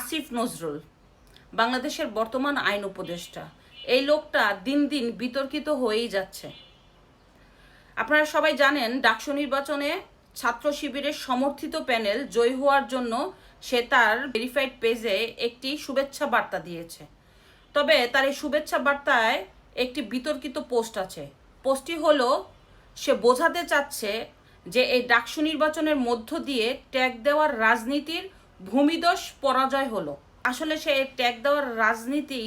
আসিফ নজরুল, বাংলাদেশের বর্তমান আইন উপদেষ্টা। এই লোকটা দিন দিন বিতর্কিত হয়েই যাচ্ছে। আপনারা সবাই জানেন, ডাকসু নির্বাচনে ছাত্র শিবিরের সমর্থিত প্যানেল জয়ী হওয়ার জন্য সে তার ভেরিফাইড পেজে একটি শুভেচ্ছা বার্তা দিয়েছে। তবে তার এই শুভেচ্ছা বার্তায় একটি বিতর্কিত পোস্ট আছে। পোস্টটি হলো, সে বোঝাতে চাচ্ছে যে এই ডাকসু নির্বাচনের মধ্য দিয়ে ট্যাগ দেওয়ার রাজনীতির ভূমিদশ পরাজয় হলো। আসলে সে ট্যাগ দেওয়ার রাজনীতি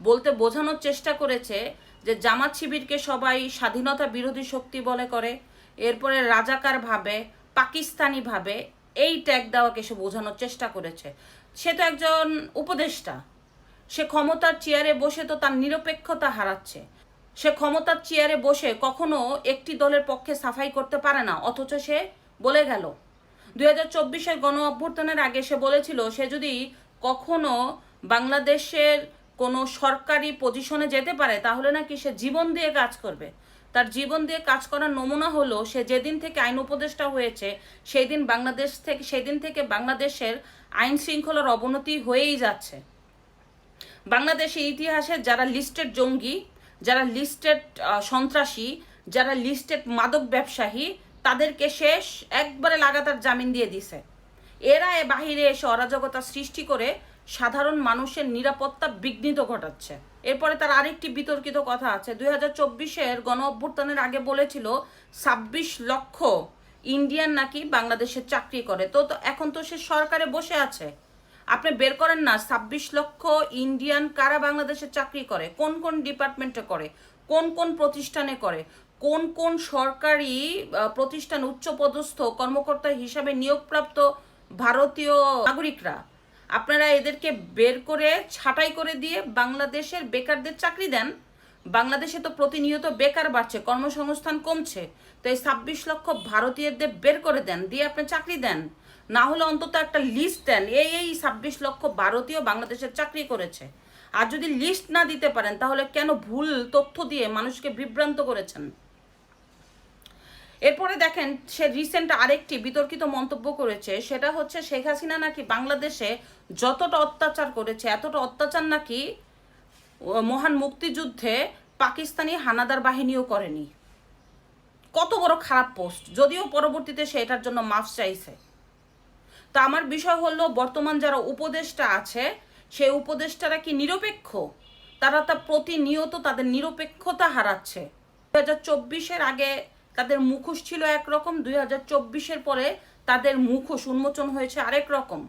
বলতে বোঝানোর চেষ্টা করেছে যে জামাত শিবিরকে সবাই স্বাধীনতা বিরোধী শক্তি বলে করে, এরপরে রাজাকার ভাবে, পাকিস্তানি ভাবে এই ট্যাগ দেওয়াকে সে বোঝানোর চেষ্টা করেছে। সে তো একজন উপদেষ্টা। সে ক্ষমতার চেয়ারে বসে তো তার নিরপেক্ষতা হারাচ্ছে। সে ক্ষমতার চেয়ারে বসে কখনো একটি দলের পক্ষে সাফাই করতে পারে না, অথচ সে বলে গেল দুই হাজার গণ অভ্যর্থনের আগে সে বলেছিল, সে যদি কখনো বাংলাদেশের কোনো সরকারি পজিশনে যেতে পারে, তাহলে নাকি সে জীবন দিয়ে কাজ করবে। তার জীবন দিয়ে কাজ করার নমুনা হলো, সে যেদিন থেকে আইন উপদেষ্টা হয়েছে সেই দিন বাংলাদেশ থেকে, সেদিন থেকে বাংলাদেশের আইন শৃঙ্খলার অবনতি হয়েই যাচ্ছে। বাংলাদেশের ইতিহাসে যারা লিস্টেড জঙ্গি, যারা লিস্টেড সন্ত্রাসী, যারা লিস্টেড মাদক ব্যবসায়ী তাদেরকে শেষ একবারে লাগাতার জামিন দিয়ে দিছে। এরা এ বাহিরে এসে অরাজকতা সৃষ্টি করে সাধারণ মানুষের নিরাপত্তা বিঘ্নিত ঘটাচ্ছে। এরপরে তার আরেকটি বিতর্কিত কথা আছে। দুই হাজার চব্বিশের গণ অভ্যুত্থানের আগে বলেছিল, ছাব্বিশ লক্ষ ইন্ডিয়ান নাকি বাংলাদেশে চাকরি করে। তো এখন তো সে সরকারে বসে আছে। আপনি বের করেন না, ছাব্বিশ লক্ষ ইন্ডিয়ান কারা বাংলাদেশে চাকরি করে? কোন কোন ডিপার্টমেন্টে করে? কোন কোন প্রতিষ্ঠানে করে? কোন কোন সরকারি প্রতিষ্ঠান উচ্চপদস্থ কর্মকর্তা হিসাবে নিয়োগপ্রাপ্ত ভারতীয় নাগরিকরা? আপনারা এদেরকে বের করে, ছাঁটাই করে দিয়ে বাংলাদেশের বেকারদের চাকরি দেন। বাংলাদেশে তো প্রতিনিয়ত বেকার বাড়ছে, কর্মসংস্থান কমছে। তো এই ছাব্বিশ লক্ষ ভারতীয়দের বের করে দেন, দিয়ে আপনি চাকরি দেন। না হলে অন্তত একটা লিস্ট দেন, এই এই ছাব্বিশ লক্ষ ভারতীয় বাংলাদেশের চাকরি করেছে। আর যদি লিস্ট না দিতে পারেন, তাহলে কেন ভুল তথ্য দিয়ে মানুষকে বিভ্রান্ত করেছেন? এরপরে দেখেন, সে রিসেন্ট আরেকটি বিতর্কিত মন্তব্য করেছে, সেটা হচ্ছে শেখ হাসিনা নাকি বাংলাদেশে যতটা অত্যাচার করেছে, এতটা অত্যাচার নাকি মহান মুক্তিযুদ্ধে পাকিস্তানি হানাদার বাহিনীও করেনি। কত বড় খারাপ পোস্ট, যদিও পরবর্তীতে সে এটার জন্য মাফ চাইছে। তা আমার বিষয় হলো, বর্তমান যারা উপদেষ্টা আছে সেই উপদেষ্টারা কি নিরপেক্ষ? তারা তা প্রতিনিয়ত তাদের নিরপেক্ষতা হারাচ্ছে। দু হাজার চব্বিশের আগে তাদের মুখোশ ছিল একরকম। দুই হাজার চব্বিশের পরে তাদের মুখোশ উন্মোচন হয়েছে আরেক রকম।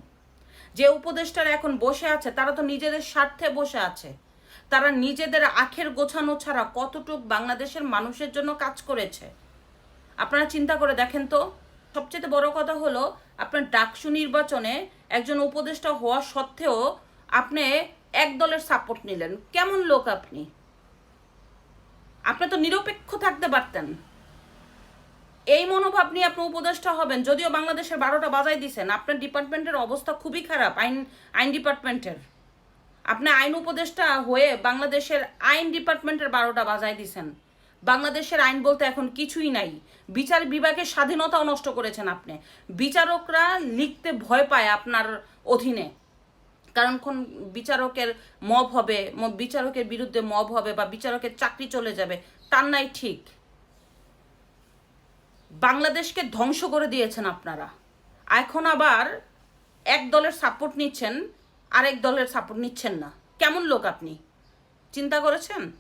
যে উপদেষ্টারা এখন বসে আছে, তারা তো নিজেদের স্বার্থে বসে আছে। তারা নিজেদের আখের গোছানো ছাড়া কতটুক বাংলাদেশের মানুষের জন্য কাজ করেছে? আপনারা চিন্তা করে দেখেন তো। সবচেয়ে বড় কথা হলো, আপনার ডাকসু নির্বাচনে একজন উপদেষ্টা হওয়া সত্ত্বেও আপনি এক দলের সাপোর্ট নিলেন। কেমন লোক আপনি? আপনি তো নিরপেক্ষ থাকতে পারতেন। এই মনোভাব নিয়ে আপনি উপদেষ্টা হবেন, যদিও বাংলাদেশের বারোটা বাজাই দিছেন। আপনার ডিপার্টমেন্টের অবস্থা খুবই খারাপ, আইন আইন ডিপার্টমেন্টের। আপনি আইন উপদেষ্টা হয়ে বাংলাদেশের আইন ডিপার্টমেন্টের বারোটা বাজায় দিছেন। বাংলাদেশের আইন বলতে এখন কিছুই নাই। বিচার বিভাগের স্বাধীনতাও নষ্ট করেছেন আপনি। বিচারকরা লিখতে ভয় পায় আপনার অধীনে। কারণ কোন বিচারকের মব হবে বিচারকের বিরুদ্ধে মব হবে বা বিচারকের চাকরি চলে যাবে, তার নাই ঠিক। বাংলাদেশকে ধ্বংস করে দিয়েছেন আপনারা। এখন আবার এক দলের সাপোর্ট নিচ্ছেন, আরেক দলের সাপোর্ট নিচ্ছেন না। কেমন লোক আপনি? চিন্তা করেছেন?